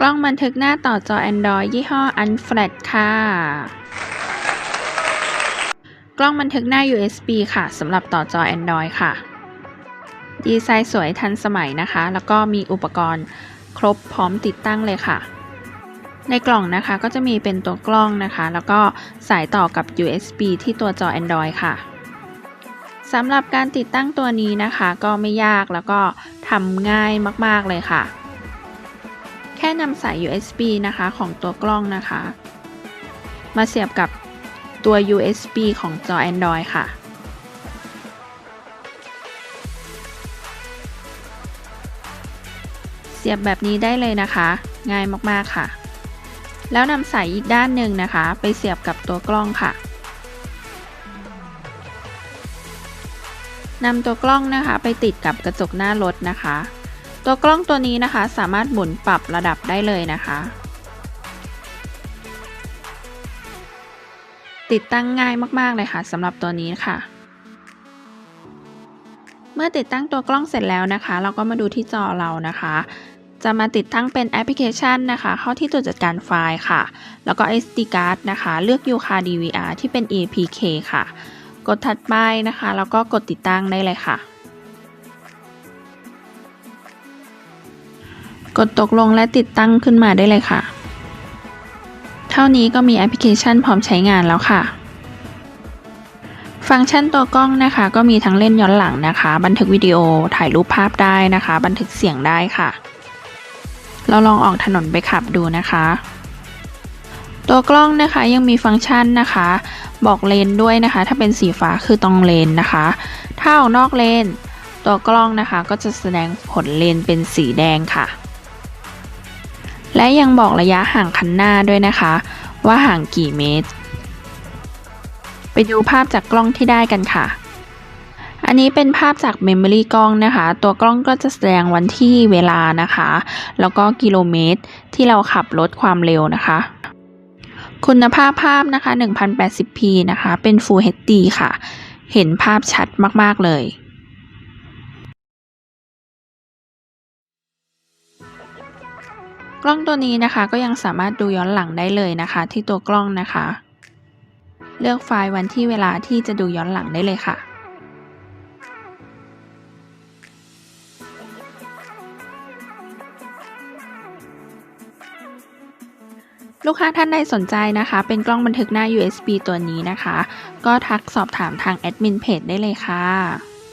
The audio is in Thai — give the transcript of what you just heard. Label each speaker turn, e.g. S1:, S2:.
S1: กล้องบันทึกหน้าต่อจอ Android ยี่ห้อ Unflat ค่ะ กล้องบันทึกหน้า USB ค่ะสำหรับต่อจอ Android ค่ะ ดีไซน์สวยทันสมัยนะคะ แล้วก็มีอุปกรณ์ครบพร้อมติดตั้งเลยค่ะ ในกล่องนะคะก็จะมีเป็นตัวกล้องนะคะ แล้วก็สายต่อกับ USB ที่ตัวจอ Android ค่ะสำหรับการติดตั้งตัวนี้นะคะ ก็ไม่ยากแล้วก็ทำง่ายมาก ๆ เลยค่ะ ค่นำสาย USB นะคะของตัวกล้องนะคะ มาเสียบกับตัว USB ของจอ Android ค่ะ เสียบแบบนี้ได้เลยนะคะ ง่ายมากๆค่ะ แล้วนำสายอีกด้านหนึ่งนะคะ ไปเสียบกับตัวกล้องค่ะนำตัวกล้องนะคะ ไปติดกับกระจกหน้ารถนะคะ ตัวกล้องตัวนี้นะคะสามารถหมุนปรับระดับได้เลยนะคะ ติดตั้งง่ายมากๆเลยค่ะสำหรับตัวนี้ค่ะ เมื่อติดตั้งตัวกล้องเสร็จแล้วนะคะ เราก็มาดูที่จอเรานะคะ จะมาติดตั้งเป็นแอปพลิเคชันนะคะ เข้าที่ตัวจัดการไฟล์ค่ะ แล้วก็ SD card นะคะ เลือก UCA DVR ที่เป็น APK ค่ะ กดถัดไปนะคะ แล้วก็กดติดตั้งได้เลยค่ะ กดตกลงและติดตั้งขึ้นมาได้เลยค่ะ เท่านี้ก็มีแอปพลิเคชันพร้อมใช้งานแล้วค่ะ ฟังก์ชันตัวกล้องนะคะ ก็มีทั้งเล่นย้อนหลังนะคะ บันทึกวิดีโอถ่ายรูปภาพได้นะคะ บันทึกเสียงได้ค่ะ เราลองออกถนนไปขับดูนะคะ ตัวกล้องนะคะยังมีฟังก์ชันนะคะ บอกเลนด้วยนะคะ ถ้าเป็นสีฟ้าคือตรงเลนนะคะ ถ้าออกนอกเลนตัวกล้องนะคะก็จะแสดงผลเลนเป็นสีแดงค่ะ และยังบอกระยะห่างคันหน้าด้วยนะคะ ว่าห่างกี่เมตร ไปดูภาพจากกล้องที่ได้กันค่ะ อันนี้เป็นภาพจากเมมโมรี่กล้องนะคะ ตัวกล้องก็จะแสดงวันที่เวลานะคะ แล้วก็กิโลเมตรที่เราขับรถความเร็วนะคะ คุณภาพภาพนะคะ 1080p นะคะ เป็น Full HD ค่ะ เห็นภาพชัดมาก ๆ เลย กล้องตัวนี้นะคะก็ยังสามารถดูย้อนหลังได้เลยนะคะ ที่ตัวกล้องนะคะ เลือกไฟล์วันที่เวลาที่จะดูย้อนหลังได้เลยค่ะลูกค้าท่านใดสนใจนะคะ เป็นกล้องบันทึกหน้า USB ตัวนี้นะคะ ก็ทักสอบถามทางแอดมินเพจได้เลยค่ะ